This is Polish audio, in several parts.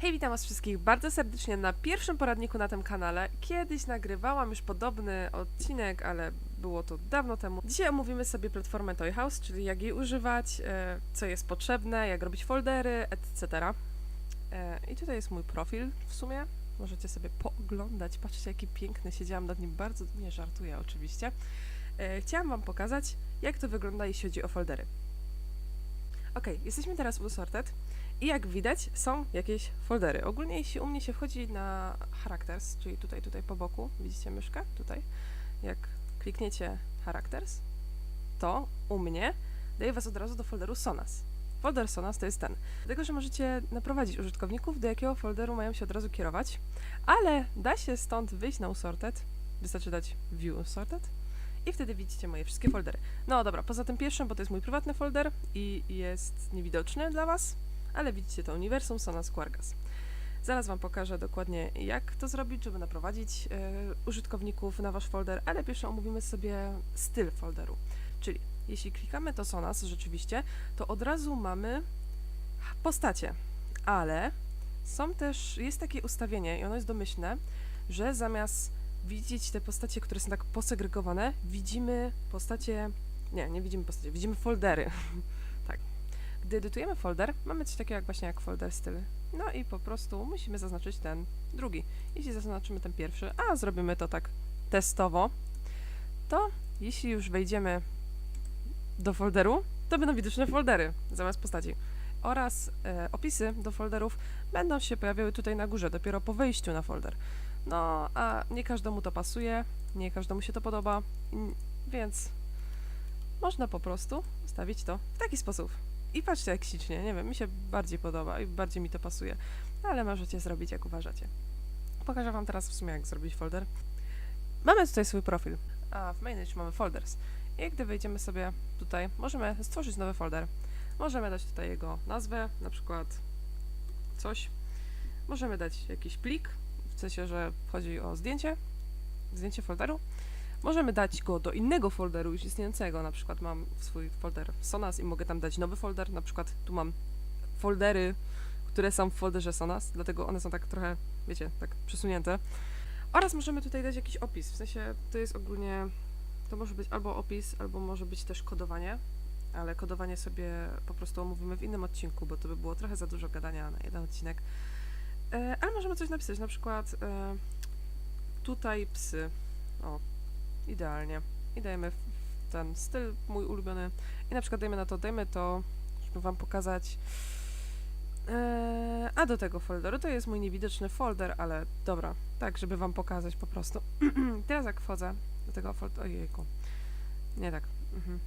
Hej, witam was wszystkich bardzo serdecznie na pierwszym poradniku na tym kanale. Kiedyś nagrywałam już podobny odcinek, ale było to dawno temu. Dzisiaj omówimy sobie platformę Toy House, czyli jak jej używać, e, co jest potrzebne, jak robić foldery, etc. E, I tutaj jest mój profil w sumie. Możecie sobie pooglądać. Patrzcie, jaki piękny. Siedziałam nad nim bardzo, nie żartuję oczywiście. E, Chciałam wam pokazać, jak to wygląda, jeśli chodzi o foldery. Ok, jesteśmy teraz u Sorted. I jak widać, są jakieś foldery. Ogólnie jeśli u mnie się wchodzi na Characters, czyli tutaj, tutaj po boku, widzicie myszkę? Tutaj. Jak klikniecie Characters, to u mnie daje was od razu do folderu Sonas. Folder Sonas to jest ten. Dlatego, że możecie naprowadzić użytkowników, do jakiego folderu mają się od razu kierować, ale da się stąd wyjść na Usorted. Wystarczy dać View Usorted i wtedy widzicie moje wszystkie foldery. No dobra, poza tym pierwszym, bo to jest mój prywatny folder i jest niewidoczny dla was, ale widzicie to uniwersum Sonas Quargas. Zaraz Wam pokażę dokładnie, jak to zrobić, żeby naprowadzić e, użytkowników na Wasz folder, ale pierwsze omówimy sobie styl folderu. Czyli jeśli klikamy to Sonas rzeczywiście, to od razu mamy postacie, ale są też, jest takie ustawienie i ono jest domyślne, że zamiast widzieć te postacie, które są tak posegregowane, widzimy postacie, nie, nie widzimy postacie, widzimy foldery. tak. Gdy edytujemy folder, mamy coś takiego jak właśnie jak folder styl. No i po prostu musimy zaznaczyć ten drugi. Jeśli zaznaczymy ten pierwszy, a zrobimy to tak testowo, to jeśli już wejdziemy do folderu, to będą widoczne foldery zamiast postaci. Oraz e, opisy do folderów będą się pojawiały tutaj na górze, dopiero po wejściu na folder. No, a nie każdemu to pasuje, nie każdemu się to podoba, więc można po prostu ustawić to w taki sposób. I patrzcie jak ślicznie, nie wiem, mi się bardziej podoba i bardziej mi to pasuje, ale możecie zrobić jak uważacie. Pokażę Wam teraz w sumie jak zrobić folder. Mamy tutaj swój profil, a w Manage mamy folders. I gdy wejdziemy sobie tutaj, możemy stworzyć nowy folder. Możemy dać tutaj jego nazwę, na przykład coś. Możemy dać jakiś plik, w sensie, że chodzi o zdjęcie, zdjęcie folderu. Możemy dać go do innego folderu już istniejącego, na przykład mam swój folder Sonas i mogę tam dać nowy folder, na przykład tu mam foldery, które są w folderze Sonas, dlatego one są tak trochę, wiecie, tak przesunięte. Oraz możemy tutaj dać jakiś opis, w sensie to jest ogólnie, to może być albo opis, albo może być też kodowanie, ale kodowanie sobie po prostu omówimy w innym odcinku, bo to by było trochę za dużo gadania na jeden odcinek. E, ale możemy coś napisać, na przykład e, tutaj psy. O, idealnie. I dajemy ten styl mój ulubiony. I na przykład dajmy na to, dajmy to, żeby wam pokazać. E, a do tego folderu, to jest mój niewidoczny folder, ale dobra, tak, żeby wam pokazać po prostu. Teraz jak wchodzę do tego folderu, ojejku, nie tak. Mhm.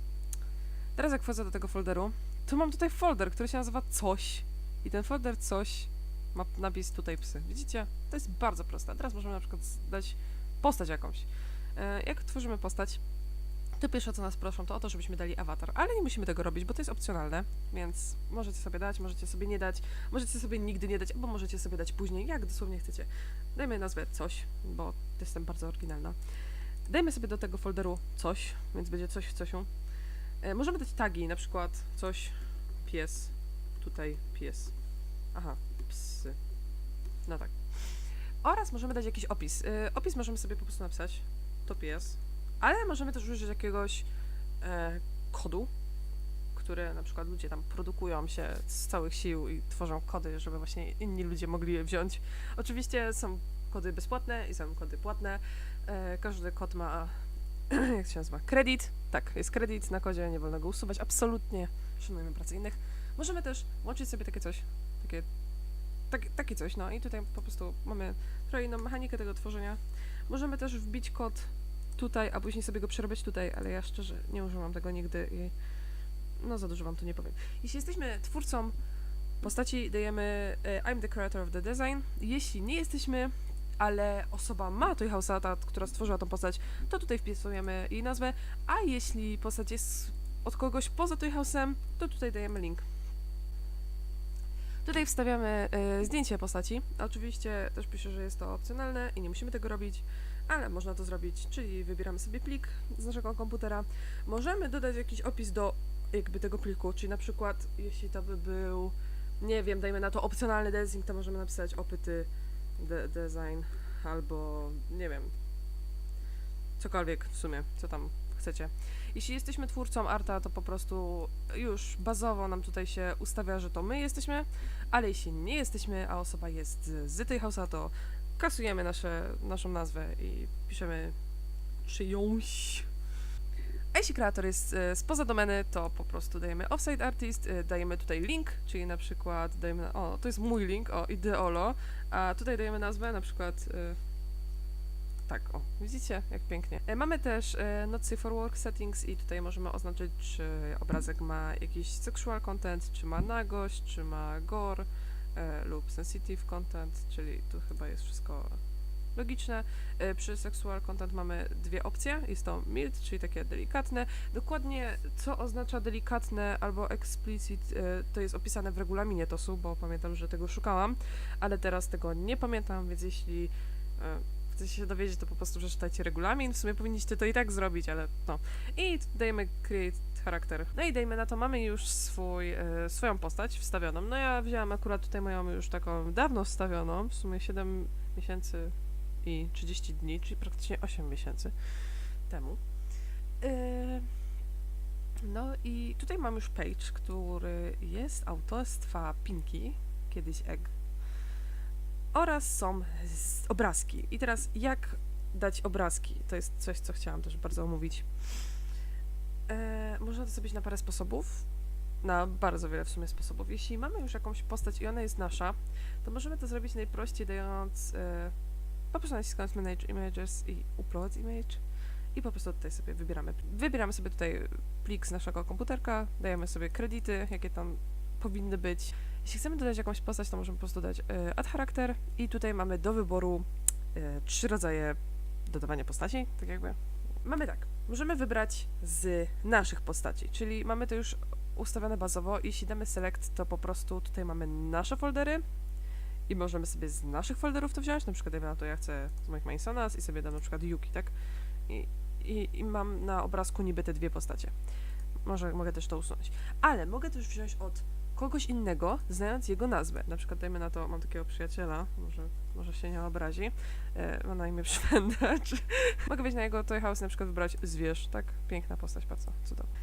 Teraz jak wchodzę do tego folderu, to mam tutaj folder, który się nazywa coś. I ten folder coś ma napis tutaj psy. Widzicie? To jest bardzo proste. Teraz możemy na przykład dać postać jakąś. E, Jak tworzymy postać, to pierwsze co nas proszą, to o to, żebyśmy dali awatar, ale nie musimy tego robić, bo to jest opcjonalne, więc możecie sobie dać, możecie sobie nie dać, możecie sobie nigdy nie dać, albo możecie sobie dać później, jak dosłownie chcecie. Dajmy nazwę coś, bo jestem bardzo oryginalna. Dajmy sobie do tego folderu coś, więc będzie coś w cosiu. E, Możemy dać tagi, na przykład coś, pies, tutaj pies. Aha, psy. No tak. Oraz możemy dać jakiś opis. Y, opis możemy sobie po prostu napisać, to pies, ale możemy też użyć jakiegoś e, kodu, które na przykład ludzie tam produkują się z całych sił i tworzą kody, żeby właśnie inni ludzie mogli je wziąć. Oczywiście są kody bezpłatne i są kody płatne. E, każdy kod ma, jak się nazywa, kredyt. Tak, jest kredyt na kodzie, nie wolno go usuwać. Absolutnie szanujemy pracę innych. Możemy też łączyć sobie takie coś, takie tak, takie coś, no i tutaj po prostu mamy trochę inną mechanikę tego tworzenia. Możemy też wbić kod tutaj, a później sobie go przerobić tutaj, ale ja szczerze nie używam tego nigdy i no za dużo wam tu nie powiem. Jeśli jesteśmy twórcą postaci, dajemy e, I'm the creator of the design. Jeśli nie jesteśmy, ale osoba ma Toy House'a, ta, która stworzyła tą postać, to tutaj wpisujemy jej nazwę, a jeśli postać jest od kogoś poza Toy House'em, to tutaj dajemy link. Tutaj wstawiamy y, zdjęcie postaci. Oczywiście też piszę, że jest to opcjonalne i nie musimy tego robić, ale można to zrobić, czyli wybieramy sobie plik z naszego komputera. Możemy dodać jakiś opis do jakby tego pliku, czyli na przykład jeśli to by był nie wiem, dajmy na to opcjonalny design, to możemy napisać opyty de design albo nie wiem, cokolwiek w sumie, co tam chcecie. Jeśli jesteśmy twórcą arta, to po prostu już bazowo nam tutaj się ustawia, że to my jesteśmy, ale jeśli nie jesteśmy, a osoba jest z, tej house'a, to kasujemy nasze, naszą nazwę i piszemy czyjąś. A jeśli kreator jest e, spoza domeny, to po prostu dajemy offsite artist, e, dajemy tutaj link, czyli na przykład dajemy, o, to jest mój link, o, ideolo, a tutaj dajemy nazwę, na przykład, e, tak, o, widzicie, jak pięknie. E, mamy też e, safe for work settings i tutaj możemy oznaczyć, czy obrazek ma jakiś sexual content, czy ma nagość, czy ma gore e, lub sensitive content, czyli tu chyba jest wszystko logiczne. Przy sexual content mamy dwie opcje. Jest to mild, czyli takie delikatne. Dokładnie co oznacza delikatne albo explicit, to jest opisane w regulaminie TOS-u, bo pamiętam, że tego szukałam, ale teraz tego nie pamiętam, więc jeśli chcecie się dowiedzieć, to po prostu przeczytajcie regulamin. W sumie powinniście to i tak zrobić, ale no. I dajemy create charakter. No i dajmy na to, mamy już swój, e, swoją postać wstawioną. No ja wzięłam akurat tutaj moją już taką dawno wstawioną, w sumie 7 miesięcy i 30 dni, czyli praktycznie 8 miesięcy temu. E, No i tutaj mam już page, który jest autorstwa Pinki, kiedyś Egg, oraz są obrazki. I teraz jak dać obrazki? To jest coś, co chciałam też bardzo omówić. E, można to zrobić na parę sposobów, na bardzo wiele w sumie sposobów. Jeśli mamy już jakąś postać i ona jest nasza, to możemy to zrobić najprościej dając e, po prostu naciskając Manage Images i Upload Image i po prostu tutaj sobie wybieramy. Wybieramy sobie tutaj plik z naszego komputerka, dajemy sobie kredyty, jakie tam powinny być. Jeśli chcemy dodać jakąś postać, to możemy po prostu dać e, add charakter i tutaj mamy do wyboru e, trzy rodzaje dodawania postaci, tak jakby. Mamy tak, możemy wybrać z naszych postaci, czyli mamy to już ustawione bazowo. Jeśli damy select, to po prostu tutaj mamy nasze foldery, i możemy sobie z naszych folderów to wziąć, na przykład dajmy na to ja chcę z moich Masonas i sobie dam na przykład Yuki, tak? I, i, I mam na obrazku niby te dwie postacie. Może mogę też to usunąć. Ale mogę też wziąć od kogoś innego, znając jego nazwę. Na przykład dajmy na to, mam takiego przyjaciela, może, może się nie obrazi, e, ma na imię mogę wejść na jego Toy House na przykład wybrać zwierz, tak? Piękna postać, bardzo cudowna.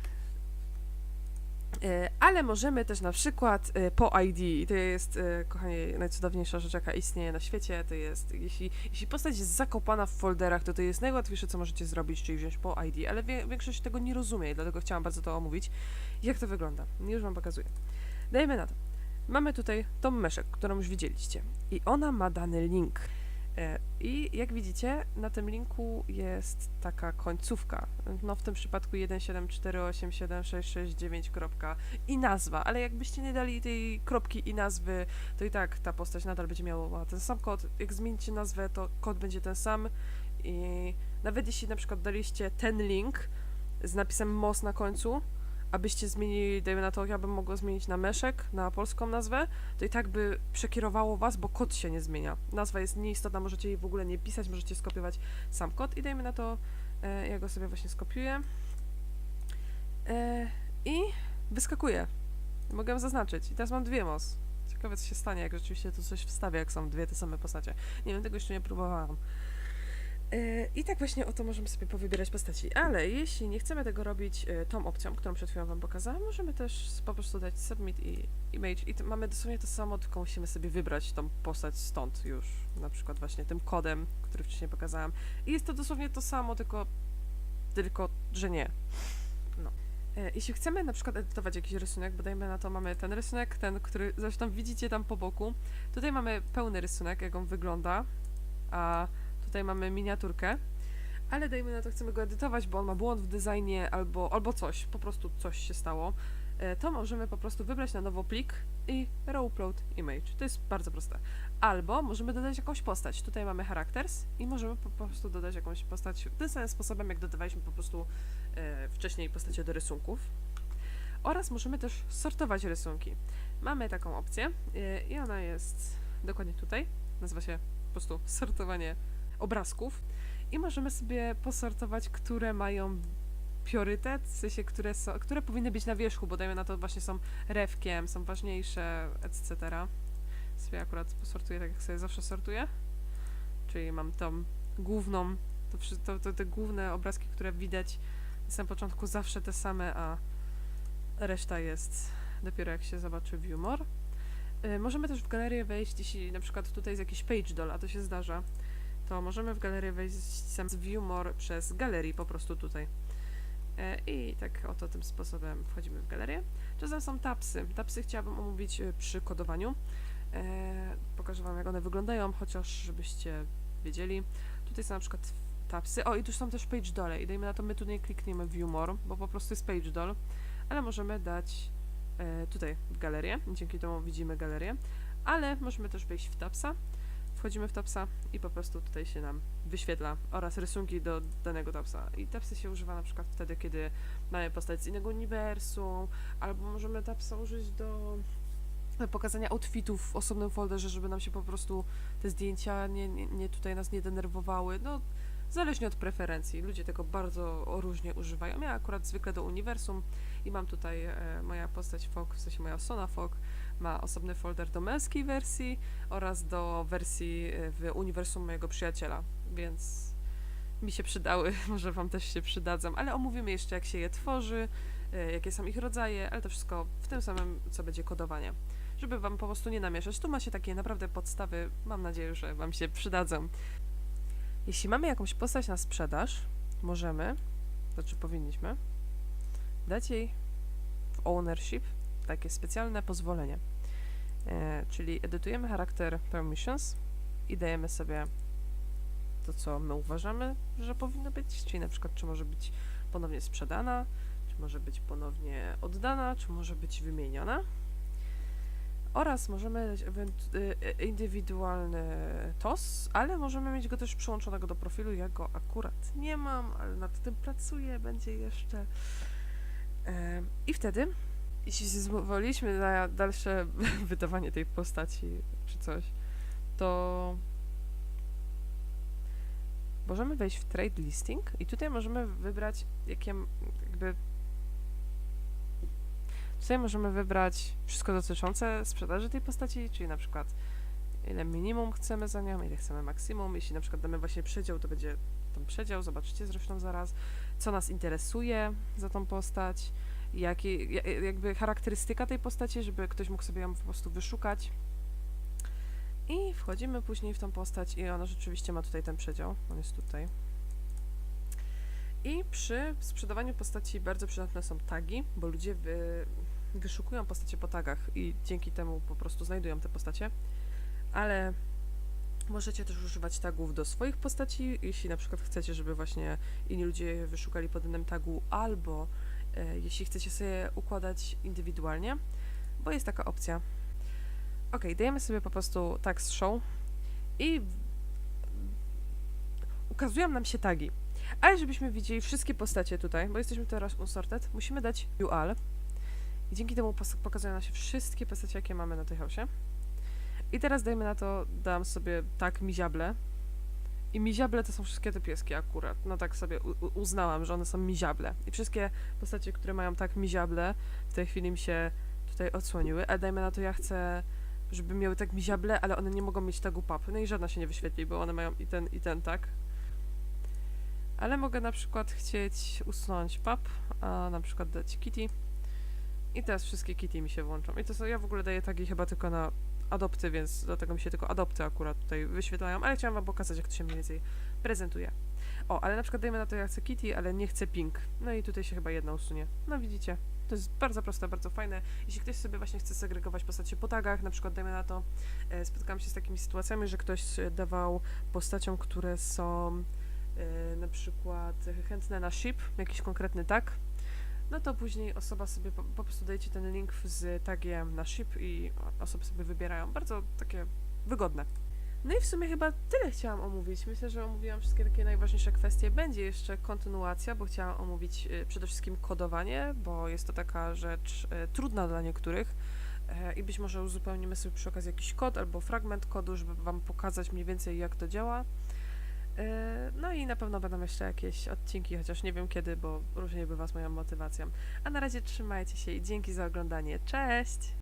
E, Ale możemy też na przykład e, po ID, i to jest, e, kochani, najcudowniejsza rzecz, jaka istnieje na świecie, to jest, jeśli, jeśli postać jest zakopana w folderach, to to jest najłatwiejsze, co możecie zrobić, czyli wziąć po ID, ale wie, większość tego nie rozumie, dlatego chciałam bardzo to omówić. Jak to wygląda? Już wam pokazuję. Dajmy na to. Mamy tutaj tą myszek, którą już widzieliście i ona ma dany link. E, I jak widzicie, na tym linku jest taka końcówka. No w tym przypadku 174876669. kropka i nazwa, ale jakbyście nie dali tej kropki i nazwy, to i tak ta postać nadal będzie miała ten sam kod. Jak zmienicie nazwę, to kod będzie ten sam i nawet jeśli na przykład daliście ten link z napisem MOS na końcu, abyście zmienili, dajmy na to, ja bym mogła zmienić na Meszek, na polską nazwę, to i tak by przekierowało was, bo kod się nie zmienia. Nazwa jest nieistotna, możecie jej w ogóle nie pisać, możecie skopiować sam kod i dajmy na to, e, ja go sobie właśnie skopiuję e, i wyskakuje. Mogę zaznaczyć. I teraz mam dwie MOS. Ciekawe, co się stanie, jak rzeczywiście tu coś wstawię, jak są dwie te same postacie. Nie wiem, tego jeszcze nie próbowałam. E, I tak właśnie oto możemy sobie powybierać postaci. Ale jeśli nie chcemy tego robić e, tą opcją, którą przed chwilą Wam pokazałam, możemy też po prostu dać submit i image i to, mamy dosłownie to samo, tylko musimy sobie wybrać tą postać stąd już, na przykład właśnie tym kodem, który wcześniej pokazałam. I jest to dosłownie to samo, tylko, tylko że nie. No. E, Jeśli chcemy na przykład edytować jakiś rysunek, bo dajmy na to mamy ten rysunek, ten, który zresztą widzicie tam po boku. Tutaj mamy pełny rysunek, jak on wygląda, a tutaj mamy miniaturkę, ale dajmy na to, chcemy go edytować, bo on ma błąd w designie albo, albo coś, po prostu coś się stało, e, to możemy po prostu wybrać na nowo plik i reupload image. To jest bardzo proste. Albo możemy dodać jakąś postać. Tutaj mamy characters i możemy po prostu dodać jakąś postać tym samym sposobem, jak dodawaliśmy po prostu e, wcześniej postacie do rysunków. Oraz możemy też sortować rysunki. Mamy taką opcję e, i ona jest dokładnie tutaj. Nazywa się po prostu sortowanie obrazków i możemy sobie posortować, które mają priorytet, w sensie, które, są, które powinny być na wierzchu, bo dajmy na to właśnie są rewkiem, są ważniejsze, etc. Sobie akurat sortuję tak, jak sobie zawsze sortuję. Czyli mam tą główną, to, to, to te główne obrazki, które widać na samym początku zawsze te same, a reszta jest dopiero jak się zobaczy view more. Y, Możemy też w galerię wejść, jeśli na przykład tutaj jest jakiś page doll, a to się zdarza, to możemy w galerię wejść sam z view more przez galerii po prostu tutaj. E, I tak oto tym sposobem wchodzimy w galerię. Czasem są tapsy. Tapsy chciałabym omówić e, przy kodowaniu. E, Pokażę Wam, jak one wyglądają, chociaż żebyście wiedzieli. Tutaj są na przykład tapsy. O, i tu są też page dole. I dajmy na to, my tutaj klikniemy view more, bo po prostu jest page doll, ale możemy dać tutaj w galerię. Dzięki temu widzimy galerię. Ale możemy też wejść w tapsa. Wchodzimy w tapsa i po prostu tutaj się nam wyświetla oraz rysunki do danego tapsa. I tapsy się używa na przykład wtedy, kiedy mamy postać z innego uniwersum, albo możemy tapsa użyć do pokazania outfitów w osobnym folderze, żeby nam się po prostu te zdjęcia nie, nie, nie tutaj nas nie denerwowały. No, zależnie od preferencji. Ludzie tego bardzo różnie używają. Ja akurat zwykle do uniwersum i mam tutaj e, moja postać Fog, w sensie moja Sona Fog, ma osobny folder do męskiej wersji oraz do wersji e, w uniwersum mojego przyjaciela, więc mi się przydały, może wam też się przydadzą, ale omówimy jeszcze jak się je tworzy, e, jakie są ich rodzaje, ale to wszystko w tym samym, co będzie kodowanie. Żeby wam po prostu nie namieszać. Tu macie takie naprawdę podstawy, mam nadzieję, że wam się przydadzą. Jeśli mamy jakąś postać na sprzedaż, możemy, znaczy powinniśmy, dać jej w ownership takie specjalne pozwolenie. E, czyli edytujemy charakter permissions i dajemy sobie to, co my uważamy, że powinno być, czyli na przykład, czy może być ponownie sprzedana, czy może być ponownie oddana, czy może być wymieniona. Oraz możemy dać y, indywidualny TOS, ale możemy mieć go też przyłączonego do profilu. Ja go akurat nie mam, ale nad tym pracuję, będzie jeszcze. Em, I wtedy, jeśli zezwoliliśmy na dalsze wydawanie tej postaci czy coś, to możemy wejść w trade listing i tutaj możemy wybrać jakie jakby tutaj możemy wybrać wszystko dotyczące sprzedaży tej postaci, czyli na przykład ile minimum chcemy za nią, ile chcemy maksimum, jeśli na przykład damy właśnie przedział, to będzie ten przedział, zobaczycie zresztą zaraz, co nas interesuje za tą postać, jakie, ja- jakby charakterystyka tej postaci, żeby ktoś mógł sobie ją po prostu wyszukać. I wchodzimy później w tą postać i ona rzeczywiście ma tutaj ten przedział, on jest tutaj. I przy sprzedawaniu postaci bardzo przydatne są tagi, bo ludzie wy, wyszukują postacie po tagach i dzięki temu po prostu znajdują te postacie. Ale możecie też używać tagów do swoich postaci, jeśli na przykład chcecie, żeby właśnie inni ludzie wyszukali pod innym tagu, albo jeśli chcecie sobie układać indywidualnie, bo jest taka opcja. Ok, dajemy sobie po prostu tag z show i ukazują nam się tagi. Ale żebyśmy widzieli wszystkie postacie tutaj, bo jesteśmy teraz unsorted, musimy dać UL i dzięki temu pokazują nam się wszystkie postacie, jakie mamy na tej hausie. I teraz dajmy na to, dam sobie tak miziable. I miziable to są wszystkie te pieski akurat. No tak sobie uznałam, że one są miziable. I wszystkie postacie, które mają tak miziable, w tej chwili mi się tutaj odsłoniły, ale dajmy na to, ja chcę, żeby miały tak miziable, ale one nie mogą mieć tagu pub. No i żadna się nie wyświetli, bo one mają i ten, i ten, tak? Ale mogę na przykład chcieć usunąć pub, a na przykład dać kitty. I teraz wszystkie kitty mi się włączą. I to są, ja w ogóle daję tagi chyba tylko na adopty, więc dlatego mi się tylko adopty akurat tutaj wyświetlają, ale chciałam wam pokazać, jak to się mniej więcej prezentuje. O, ale na przykład dajmy na to, ja chcę kitty, ale nie chcę pink. No i tutaj się chyba jedna usunie. No widzicie. To jest bardzo proste, bardzo fajne. Jeśli ktoś sobie właśnie chce segregować postacie po tagach, na przykład dajmy na to, e, spotkałam się z takimi sytuacjami, że ktoś dawał postaciom, które są e, na przykład chętne na ship, jakiś konkretny tag, no to później osoba sobie po, po prostu dajecie ten link z tagiem na ship i osoby sobie wybierają. Bardzo takie wygodne. No i w sumie chyba tyle chciałam omówić. Myślę, że omówiłam wszystkie takie najważniejsze kwestie. Będzie jeszcze kontynuacja, bo chciałam omówić y, przede wszystkim kodowanie, bo jest to taka rzecz y, trudna dla niektórych. E, I być może uzupełnimy sobie przy okazji jakiś kod albo fragment kodu, żeby Wam pokazać mniej więcej jak to działa. E, No i na pewno będą jeszcze jakieś odcinki, chociaż nie wiem kiedy, bo różnie bywa z moją motywacją. A na razie trzymajcie się i dzięki za oglądanie. Cześć!